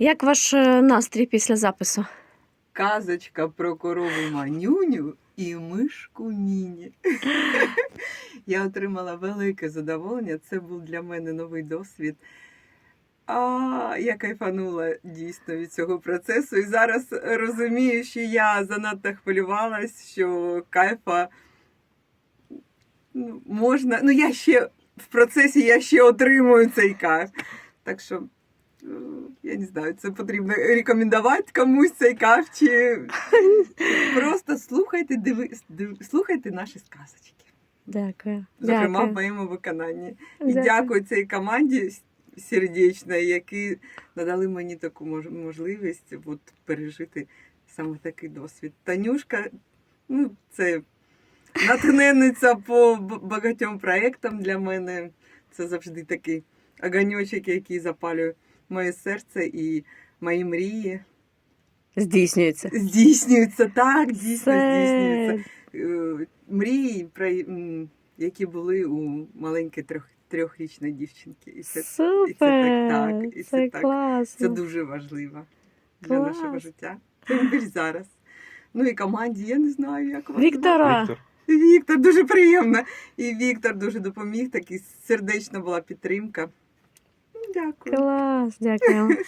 Як ваш е, настрій після запису? Казочка про корову Манюню і мишку Ніні. Я отримала велике задоволення. Це був для мене новий досвід. А я кайфанула дійсно від цього процесу. І зараз розумію, що я занадто хвилювалась, що кайфа ну, можна. Ну, я ще в процесі я ще отримую цей кайф. Так що, я не знаю, це потрібно рекомендувати комусь цей кайф, чи просто слухайте, диви, див, слухайте наші сказочки. Дякую. Зокрема, в моєму виконанні. І дякую цій команді сердечно, які надали мені таку можливість от, пережити саме такий досвід. Танюшка, ну, це натхненниця по багатьом проєктам для мене. Це завжди такий огоньочок, який запалює моє серце і мої мрії. Здійснюється. Здійснюються так, дійсно здійснюються Це е, мрії, які були у маленької трьох, трьохрічної дівчинки. І це, супер. і це так, так, і це це так. класно. це дуже важливо для Клас. нашого життя. Тим більш зараз. Ну і команді, я не знаю, як вас Віктора. Віктор. Віктор дуже приємно. І Віктор дуже допоміг, такий сердечна була підтримка. Дякую. Клас, дякую.